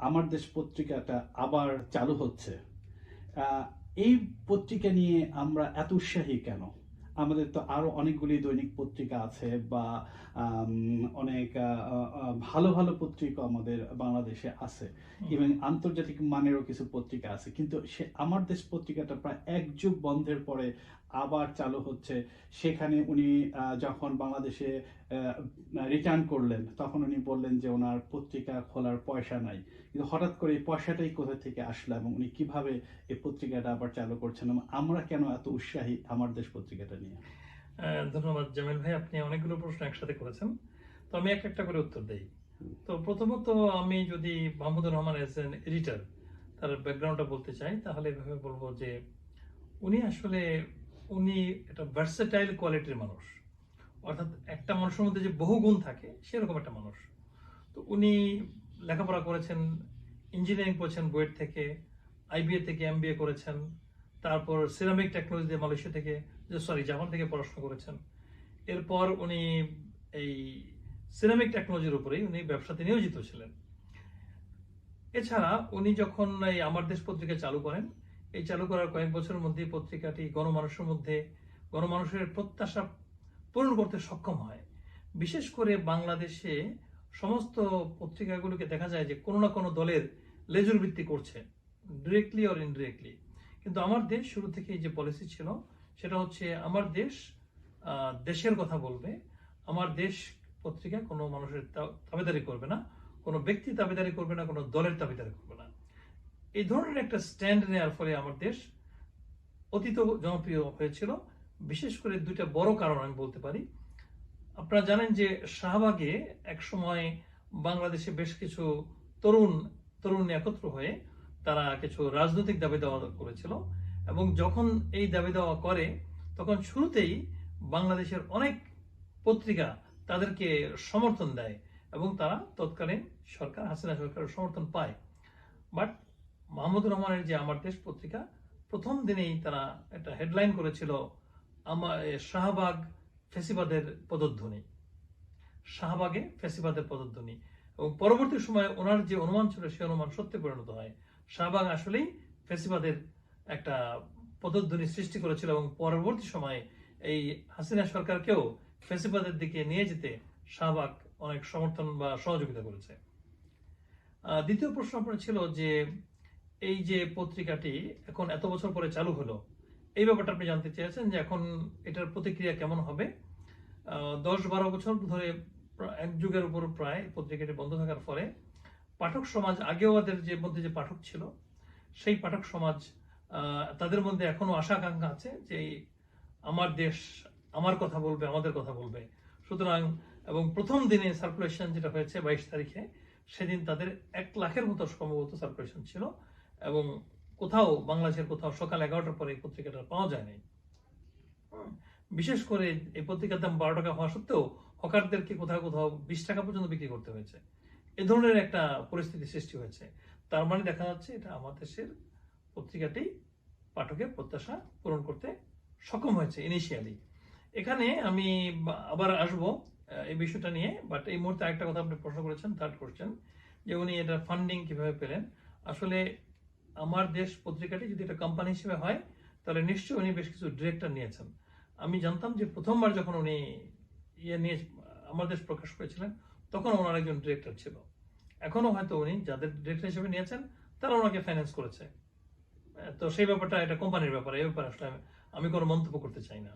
আমার দেশ পত্রিকাটা আবার চালু হচ্ছে। এই পত্রিকা নিয়ে আমরা এত উৎসাহী কেন? আমাদের তো আরও অনেকগুলি দৈনিক পত্রিকা আছে বা অনেক ভালো ভালো পত্রিকা আমাদের বাংলাদেশে আছে। এবং আন্তর্জাতিক মানেরও কিছু পত্রিকা আছে। কিন্তু সে আমার দেশ পত্রিকাটা প্রায় এক যুগ বন্ধের পরে আবার চালু হচ্ছে। সেখানে উনি যখন বাংলাদেশে রিটার্ন করলেন, তখন উনি বললেন যে ওনার পত্রিকা খোলার পয়সা নাই। কিন্তু হঠাৎ করে এই পয়সাটাই কোথা থেকে আসলো এবং উনি কীভাবে এই পত্রিকাটা আবার চালু করছেন আমরা কেন এত উৎসাহী আমার দেশ পত্রিকাটা নিয়ে? ধন্যবাদ জামিল ভাই, আপনি অনেকগুলো প্রশ্ন একসাথে করেছেন। তো আমি এক একটা করে উত্তর দেই। তো প্রথমত আমি যদি Mahmudur Rahman as an editor তার ব্যাকগ্রাউন্ডটা বলতে চাই, তাহলে এভাবে বলব যে উনি আসলে উনি একটা ভার্সেটাইল কোয়ালিটির মানুষ। অর্থাৎ একটা মানুষের মধ্যে যে বহু গুণ থাকে, সেরকম একটা মানুষ। তো উনি লেখাপড়া করেছেন ইঞ্জিনিয়ারিং করেছেন বুয়েট থেকে আইবিএ থেকে এমবিএ করেছেন, তারপর সিরামিক টেকনোলজি মালয়েশিয়া থেকে সরি জাপান থেকে পড়াশোনা করেছেন। এরপর উনি এই সিরামিক টেকনোলজির উপরেই উনি ব্যবসাতে নিয়োজিত ছিলেন। এছাড়া উনি যখন এই আমার দেশ পত্রিকা চালু করেন এই চালু করার কয়েক বছরের মধ্যে পত্রিকাটি গণমানুষের মধ্যে, গণমানুষের প্রত্যাশা পূরণ করতে সক্ষম হয়। বিশেষ করে বাংলাদেশে সমস্ত পত্রিকাগুলোকে দেখা যায় যে কোনো না কোনো দলের লেজুর ভিত্তি করছে ডিরেক্টলি অর ইনডিরেক্টলি কিন্তু আমার দেশ শুরু থেকেই যে পলিসি ছিল, সেটা হচ্ছে আমার দেশ দেশের কথা বলবে। আমার দেশ পত্রিকা কোনো মানুষের তা- দাবিদারি করবে না, কোনো ব্যক্তি দাবিদারি করবে না, কোনো দলের দাবিদারি করবে না। এই ধরনের একটা স্ট্যান্ড নেওয়ার ফলে আমার দেশ অতীত জনপ্রিয় হয়েছিল। বিশেষ করে দুইটা বড় কারণ আমি বলতে পারি। আপনারা জানেন যে শাহবাগে এক সময় বাংলাদেশে বেশ কিছু তরুণ তরুণ একত্র হয়ে তারা কিছু রাজনৈতিক দাবি দেওয়া করেছিল এবং যখন এই দাবি দেওয়া করে, তখন শুরুতেই বাংলাদেশের অনেক পত্রিকা তাদেরকে সমর্থন দেয় এবং তারা তৎকালীন সরকার, হাসিনা সরকারের সমর্থন পায়। বাট মাহমুদুর রহমানের যে আমার দেশ পত্রিকা, প্রথম দিনেই তারা একটা হেডলাইন করেছিল, আমার শাহবাগ ফেসিবাদের পদধ্বনি। শাহবাগে ফেসিবাদের পদধ্বনি। এবং পরবর্তী সময়ে ওনার যে অনুমান ছিল, সেই অনুমান সত্যি পরিণত হয়। শাহবাগ আসলেই ফেসিবাদের একটা পদধ্বনি সৃষ্টি করেছিল এবং পরবর্তী সময়ে এই হাসিনা সরকারকেও ফেসিবাদের দিকে নিয়ে যেতে শাহবাগ অনেক সমর্থন বা সহযোগিতা করেছে। দ্বিতীয় প্রশ্ন আপনার ছিল যে এই যে পত্রিকাটি এখন এত বছর পরে চালু হলো, এই ব্যাপারটা আপনি জানতে চেয়েছেন যে এখন এটার প্রতিক্রিয়া কেমন হবে? দশ বারো বছর ধরে এক যুগের উপর প্রায় পত্রিকাটি বন্ধ থাকার ফলে পাঠক সমাজ আগেও ওদের যে মধ্যে যে পাঠক ছিল, সেই পাঠক সমাজ তাদের মধ্যে এখনও আশা আকাঙ্ক্ষা আছে যে আমার দেশ আমার কথা বলবে, আমাদের কথা বলবে। সুতরাং, এবং প্রথম দিনে সার্কুলেশন যেটা হয়েছে বাইশ তারিখে, সেদিন তাদের এক লাখের মতো সম্ভবত সার্কুলেশন ছিল। এবং কোথাও বাংলাদেশের কোথাও সকাল এগারোটার পরে এই পত্রিকাটা পাওয়া যায়নি। বিশেষ করে এই পত্রিকার দাম বারো টাকা হওয়া সত্ত্বেও হকারদেরকে কোথাও কোথাও বিশ টাকা পর্যন্ত বিক্রি করতে হয়েছে। এ ধরনের একটা পরিস্থিতি সৃষ্টি হয়েছে। তার মানে দেখা যাচ্ছে এটা আমার দেশের পত্রিকাটি পাঠকের প্রত্যাশা পূরণ করতে সক্ষম হয়েছে ইনিশিয়ালি এখানে আমি আবার আসব এই বিষয়টা নিয়ে বাট এই মুহূর্তে একটা কথা আপনি প্রশ্ন করেছেন থার্ড কোশ্চেন যে উনি এটা ফান্ডিং কীভাবে পেলেন। আসলে আমার দেশ পত্রিকাটি যদি একটা কোম্পানি হিসেবে হয়, তাহলে নিশ্চয়ই উনি বেশ কিছু ডিরেক্টর নিয়েছেন। আমি জানতাম যে প্রথমবার যখন উনি ইয়ে নিয়ে আমার দেশ প্রকাশ করেছিলেন, তখন ওনার একজন ডিরেক্টর ছিল। এখনও হয়তো উনি যাদের ডিরেক্টর হিসেবে নিয়েছেন, তারা ওনাকে ফাইন্যান্স করেছে। তো সেই ব্যাপারটা এটা কোম্পানির ব্যাপার, এই ব্যাপারে আমি কোনো মন্তব্য করতে চাই না।